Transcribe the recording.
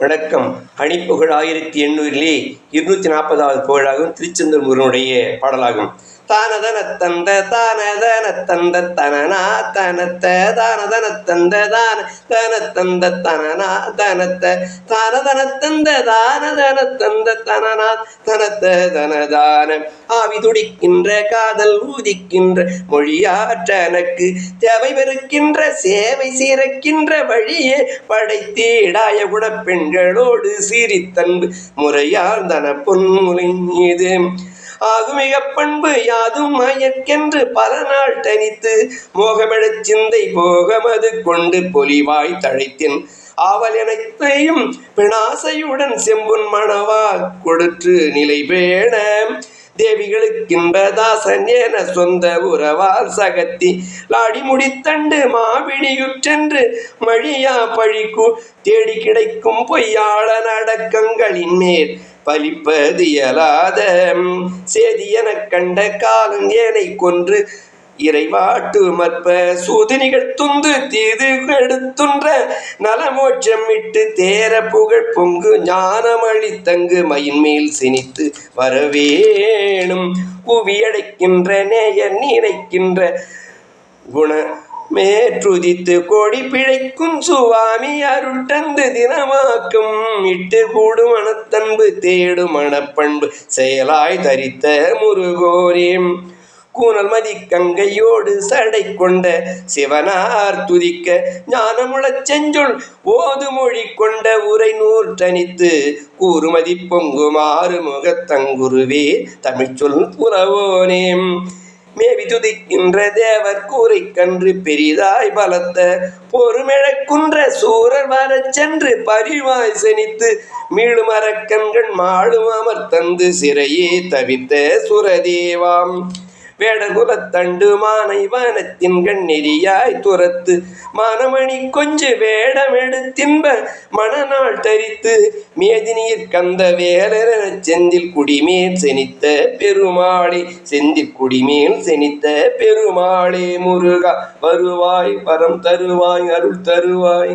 வணக்கம் அணிப்புகழ் ஆயிரத்தி எண்ணூறிலே இருநூற்றி நாற்பதாவது புகழாகும் திருச்செந்தூர் முருகனுடைய பாடலாகும். தானதன தந்த தானதன தந்த தனனா தனத்த தானதன தந்த தான தன தந்த தனனா தனத்த தானதன தந்த தானதன தந்த தனனா தனத்த தனதான ஆவி துடிக்கின்ற காதல் ஊதிக்கின்ற மொழியாற்ற எனக்கு தேவை வெறுக்கின்ற சேவை சீரக்கின்ற வழியே படைத்தீடாய குட பெண்களோடு சீரித்தன்பு முறையால் தன பொன்முலை மீது ஆகுமிக பண்பு யாதும் மயக்கென்று பல நாள் தனித்து மோகமெழச் சிந்தை போகமது கொண்டு பொலிவாய் தழைத்தின். ஆவல் எனத்தையும் பிணாசையுடன் செம்புன் மணவா கொடுற்று நிலை பேண தேவிகளுக்கின்பதாசன் என சொந்த உறவால் சகத்தி. லாடி முடித்தண்டு மாபிடியுற்றென்று மழியா பழிக்கு தேடி கிடைக்கும் பொய்யாள நடக்கங்களின் மேல் பலிப்பது இயலாத சேதி எனக் கண்ட காலம் ஏனை கொன்று இறைவாட்டு மற்ப சூது துந்து தீது எடுத்துன்ற நலமோட்சம் இட்டு தேர புகழ் பொங்கு ஞானமழி தங்கு மயின்மேல் சினித்து வரவேணும். குவியடைக்கின்ற நேயர் நினைக்கின்ற குண மேற்றுதித்து கோடி பிழைக்கும் சுவாமி அருள் தந்து தினமாக்கும். இட்டு கூடு மனத்தன்பு தேடு மனப்பண்பு செயலாய் தரித்த முருகோரேம் கூனல் மதி கங்கையோடு சடை கொண்ட சிவனார் துதிக்க ஞானமுழச் செஞ்சொல் ஓது மொழி கொண்ட உரை நூல் தனித்து கூறுமதி பொங்குமாறு முகத்தங்குருவே தமிழ்ச்சொல் புறவோனேம் மேவி துதிக்கின்ற தேவர் கூரை கன்று பெரிதாய் பலத்த பொறுமிழக்குன்ற சூரர் வரச் சென்று பரிவாய் செனித்து மீளும் அரக்கண்கள் மாளும் அமர்த்தந்து சிறையே தவித்த சுரதேவாம். வேடகுலத்தண்டு மானை வானத்தின் கண்ணெறியாய் துரத்து மானமணி கொஞ்சு வேடமெடுத்தின்ப மணநாள் தரித்து மேதினியிற் கந்த வேலர செந்தில் குடிமேல் செனித்த பெருமாளே செந்தில் குடிமேல் செனித்த பெருமாளே முருகா வருவாய் வரம் தருவாய் அருள் தருவாய்.